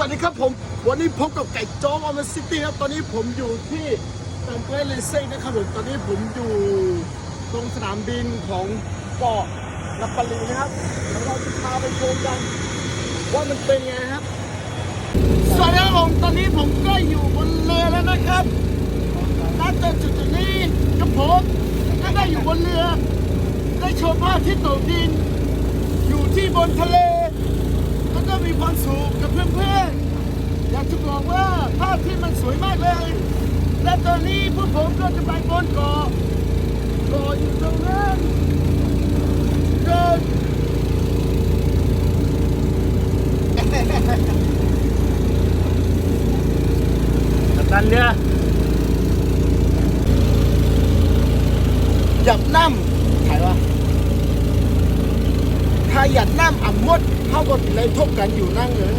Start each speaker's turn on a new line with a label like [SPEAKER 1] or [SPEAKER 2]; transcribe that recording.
[SPEAKER 1] วัสดีครับผม วันนี้พบกับไก่โจ๊กออมซิตี้ครับ ตอนนี้ผมอยู่ที่ตังเกรเลเซ่นะครับผมตอนนี้ผมอยู่ตรงสนามบินของเกาะลาปลีนะครับแล้วเราจะพาไปชมกัน ว่ามันเป็นไงครับ สวัสดีครับผมตอนนี้ผมก็อยู่บนเรือแล้วนะครับณจุดจุดนี้กับผมก็ได้อยู่บนเรือ ได้ชมภาพที่ตกดิน อยู่ที่บนทะเลแล้วก็มีความสุขกับเพื่อนๆ อยากจะบอกว่าภาพ ที่มันสวยมากเลย และตอนนี้พวกผมก็จะไปบนเกาะเกาะอยู่ตรงนั้นเดิน
[SPEAKER 2] กัปตันเรือ
[SPEAKER 1] หยับน้ำถ่ายวะถ้าหยัดน้ำอ่ำมดเท่ากับเลยทบกันอยู่นั่งเลย